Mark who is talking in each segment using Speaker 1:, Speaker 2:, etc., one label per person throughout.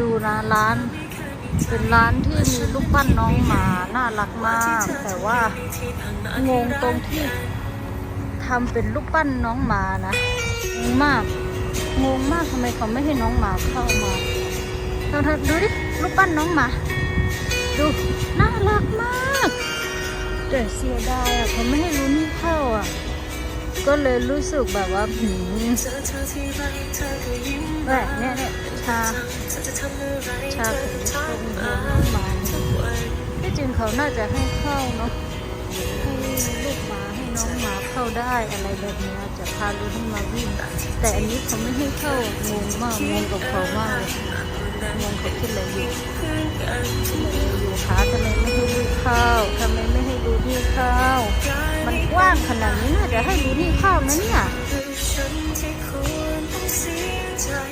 Speaker 1: ดูนะร้าน เป็นร้านที่มีลูกปั้นน้องหมา น่ารักมาก แต่ว่างงตรงที่ทำเป็นลูกปั้นน้องหมานะงงมากงงมากทำไมเขาไม่ให้น้องหมาเข้ามาเราดูดิลูกปั้นน้องหมา ดูน่ารักมากแต่เสียดายอะเขาไม่ให้รู้นี่เข้าอะก็เลยรู้สึกแบบว่าหืมแบบเนี้ยเนี่ย ชาชาถึงชมเดือนน้องหมาที่จริงเขาน่าจะให้เข้าเนาะให้ลูกหมาให้น้องหมาเข้าได้อะไรแบบเนี้ยจะพาลูกให้มาวิ่งแต่อันนี้เขาไม่ให้เข้างงมากงงกับเขามากเลยงงเขาคิดอะไรอยู่คิดอะไรอยู่คะทำไมไม่ให้ลูกเข้าทำไมไม่ให้ดูนี่เข้ามันกว้างขนาดนี้น่าจะให้ดูนี่เข้านะเนี่ย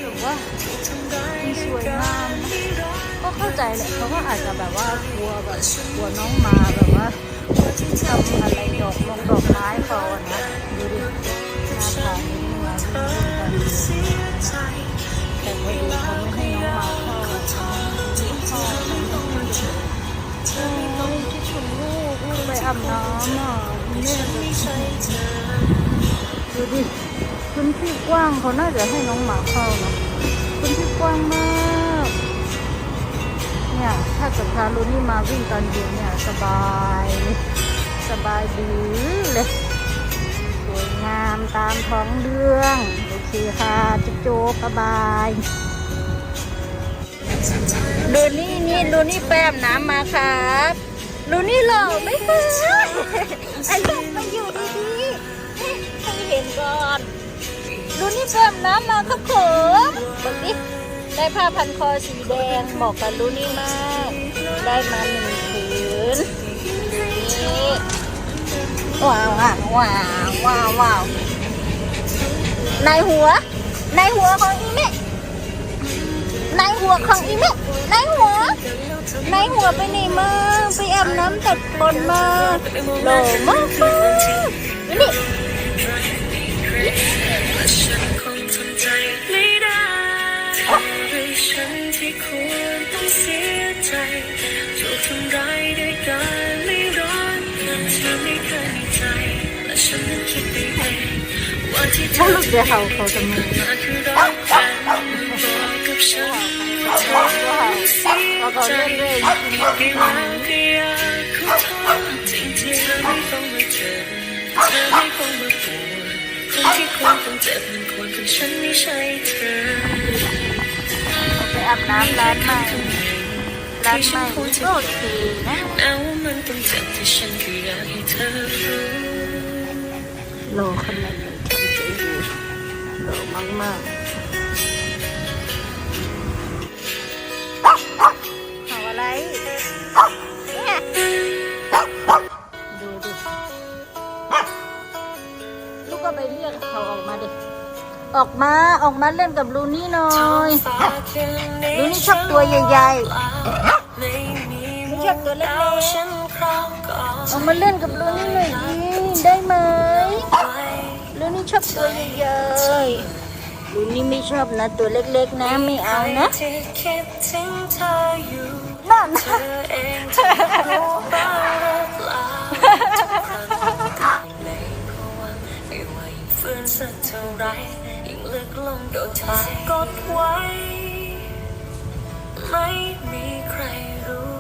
Speaker 1: ถือว่ามันสวยงามนะก็เข้าใจแหละเขาก็อาจจะแบบว่ากลัวแบบกลัวน้องมาแบบว่าทำอะไรดอกลงดอกไม้เขาอะนะดูดิหน้าตานี้มาวิ่งกันแต่พอดีเขาไม่ให้น้องมาเข้าอะเข้าไม่ให้ดูโอ้ยที่ชุนลูกลูกไปอาบน้ำอะแม่แบบดูดิ พื้นที่กว้างเขาน่าจะให้น้องหมาเข้านะพื้นที่กว้างมาก เนี่ยถ้าเกิดพาลูนี่มาวิ่งตอนเย็นเนี่ยสบายเลยสบายดีเลยสวยงามตามท้องเรื่อง โอเคค่ะจุ๊บจุ๊บบ๊ายบายดูนี่นี่ดูนี่แป้มน้ำมาครับดูนี่หล่อไหม่คะไอ้ลูกมาอยู่ดี ดูนี่แป้มน้ำมาครับผมบอกดิได้ผ้าพันคอสีแดงเหมาะกับลูนี่มาก ได้มาหนึ่งผืนนี่ว้าวว้าวว้าวว้าวว้าวในหัว ในหัวของอีเมะในหัวของอีเมะในหัว ในหัวไปไหนมาไปอาบน้ำตัดขนมาหล่อมากมากนี่
Speaker 2: ฉันคงทำใจไม่ได้หรือฉันที่ควรต้องเสียใจถูกทำร้ายด้วยการไม่ร้อนเงินที่ไม่เคยมีใจและฉันนั้นคิดไปเองว่าที่เธอ
Speaker 1: ลูกเดียวเขาเขาจะมา
Speaker 2: คือรักกันบอกกับฉันว่าเธอต้องเสียใจ
Speaker 1: เล่นเรื่อ
Speaker 2: กี่แล้วก็อยากขอโทษจริงๆเธอไม่ต้องมาเจอเธอไม่ต้องมาปวด คนที่ควรต้องเจ็บมันควรเป็นฉันไม่ใช่เธอ
Speaker 1: ไปอาบน้ำร้านใหม่ร้านใหม่ก็โอเคนะ
Speaker 2: แม้ว่ามันต้องเจ็บที่ฉัน ออ
Speaker 1: กมาออกมาเล่นกับลูนี่หน่อยดูนี่ชอบตัวใหญ่ๆไม่ชอบตัวเล็กๆออกมาเล่นกับลูนี่หน่อยดิได้ไหมลูนี่ชอบตัวใหญ่ๆลูนี่ไม่ชอบนะตัวเล็กๆนะไม่เอานะ
Speaker 2: ที่คิดถึงเธออยู่
Speaker 1: นั่น
Speaker 2: ว่ายิ่งฝืนสักเท่าไรยิ่งลึกลงโดนเธอกดไว้ ไม่มีใครรู้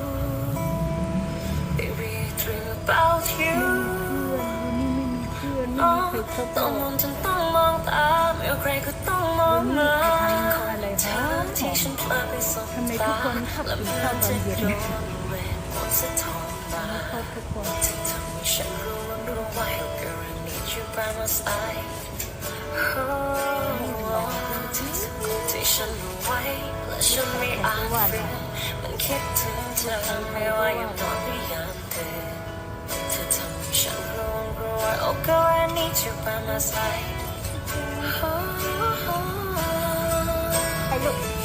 Speaker 2: Baby dream about you อ๋อต้องมองจนต้องมองตาไม่ว่าใครก็ต้องมองมาเธอที่ฉันเพลินไปสบตาและเมื่อ
Speaker 1: ข้าวตอ
Speaker 2: จะ
Speaker 1: ย็น
Speaker 2: โดนเวทมนต์สะท้อนมา
Speaker 1: ชอบทุกคน
Speaker 2: เธอทำให้ฉันรู้ว่ารู้ไว้ Girl I need you by my side ที่ฉันรู้ไว้และฉันไม่อาจฝืนมันคิดถึงเธอไม่ว่ายังนอนหรือยังตื่นเธอทำให้ฉันรู้รู้ว่า Oh girl I need you by my side
Speaker 1: ไอ้ลู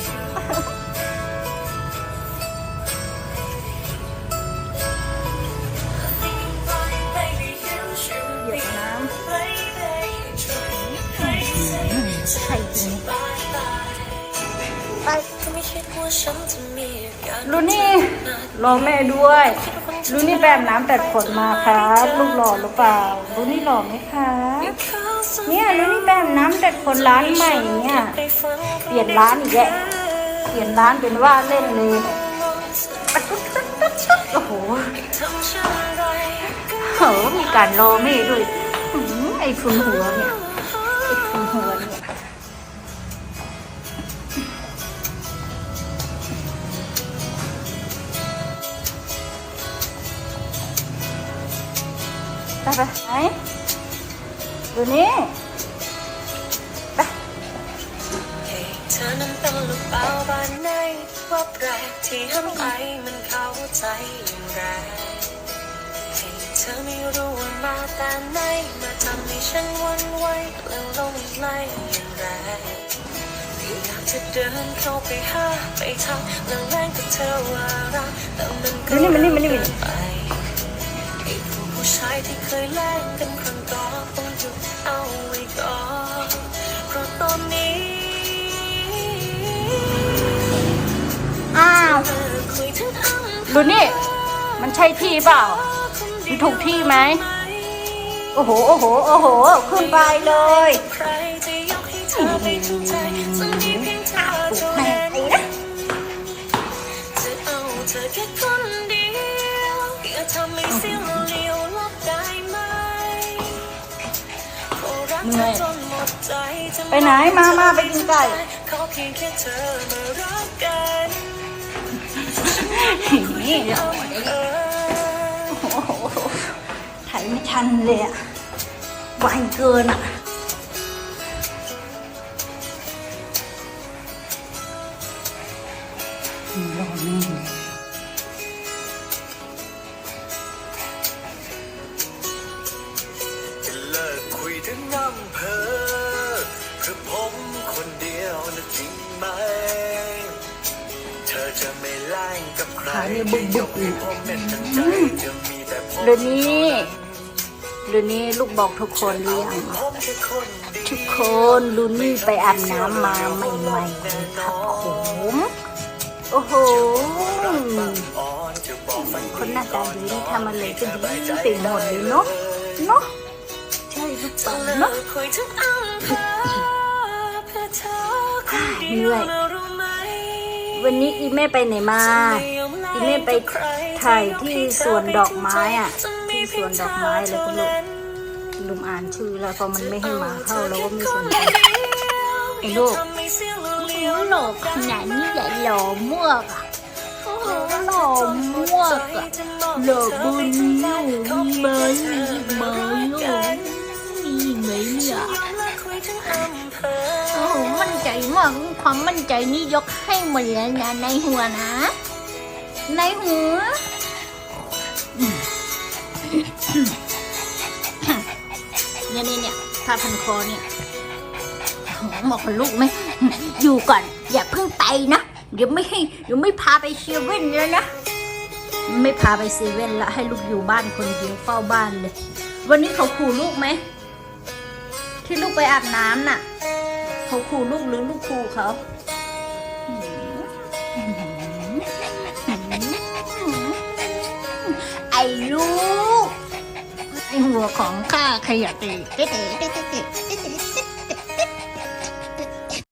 Speaker 1: รอแม่ด้วยลูนี่แบบน้ำแต่ขนมาครับลูกหล่อหรือเปล่าลูนี่หล่อไหมคะเนี่ยลูนี่แบบน้ำแต่ขนร้านใหม่เนี่ยเปลี่ยนร้านอีกแล้วเปลี่ยนร้านเป็นว่าเล่นเลยโอ้โหโหมีการรอแม่ด้วยอือไอ้ฟุนหัวเนี่ยไอ้ฟุนหัวเนี่ย ไปไปไหนดูนี่ไป
Speaker 2: เธอนั้นเป็นลูกเป้าบ้านในว่าแปลกที่หันไปมันเข้าใจอย่างไรให้เธอไม่รู้ว่ามาแต่ไหนมาทำให้ฉันหวันไหวและหลงไหลอย่างไรอยากจะเดินเข้าไปหาไปทักและแรงกับเธอว่ารักแต่มันก็
Speaker 1: มานี่มานี่มานี่
Speaker 2: เกินไปไอ้ ผู้ผู้ชายที่เคยแลกกันครั้งก่อนต้องหยุดเอาไว้ก่อนเพราะตอนนี้
Speaker 1: อ้าวดูนี่ มันใช่ที่เปล่า มันถูกที่ไหม โอ้โห โอ้โห โอ้โห ขึ้นไปเลยปลุกแม่ไอ้นะ
Speaker 2: จะเอาเธอแค่คนเดียวอย่าทำให้เสีย ราะรักเธอจนหมดใจจะ
Speaker 1: ไปไหนมามาไปกินไก่
Speaker 2: ขอเพียงแค่เธอมารักกัน
Speaker 1: นี่เดี๋ยว
Speaker 2: เออ
Speaker 1: โอ้โหไถไม่ทันเลยอะไวเกินอะรอแม่ เภ
Speaker 3: อเพื่อผมคนเดียวนะจริงไหม เธอจะไม่แล่งกับใคร
Speaker 1: ขาเนี่ยบึกบึก
Speaker 3: ให้ผมเป็นทั้งใจจะมีแต่ผม
Speaker 1: เดี๋ยวนี้เดี๋ยวนี้ลูกบอกทุกคนหรือยัง
Speaker 3: ผมแค่คนเดียว
Speaker 1: ทุกคนลูนี่ไปอาบน้ำมาใหม่ๆเลยครับผมโอ้โห
Speaker 3: อ่อนจะบอกฝัน
Speaker 1: คนหน้าตาดีนี่ทำอะไรก็ดีไปหมดเลยเนาะเนาะใช่หรือ เปล่า
Speaker 2: เลิ
Speaker 1: เนาะ
Speaker 2: กคุยทั้งอำเภอเพื่อเธอคนเดียวนะรู้ไหม
Speaker 1: วันนี้อีแม่ไปไหนมาอีแม่ไปถ่ายที่สวนดอกไม้อะที่สวนดอกไม้เลยคุณลูกลืมอ่านชื่อแล้วเพอมันไม่ให้มาเข้าแล้วก็ไม่สนใจไอ้ลูกหล่อขนาดนี้ใหญ่หล่อมากอะโอ้โหหล่อมากอะหล่อบุญอยู่มีไหมมีไหมลูก โอ้โหมั่นใจมากความมั่นใจนี่ยกให้หมดเลยนะในหัวนะ ในหัวเนี่ยเนี่ยเนี่ยผ้าพันคอเนี่ยบอกลูกไหมอยู่ก่อน อย่าเพิ่งไปนะเดี๋ยวไม่ให้เดี๋ยวไม่พาไปเซเว่นแล้วนะไม่พาไปเซเว่นละให้ลูกอยู่บ้านคนเดียวเฝ้าบ้านเลย วันนี้เขาขู่ลูกไหม ที่ลูกไปอาบน้ำน่ะ เขาขู่ลูกหรือลูกขู่เขาไอ้ลูกไอหัวของข้าขยับเตะตีเตะเตะเตะเตะ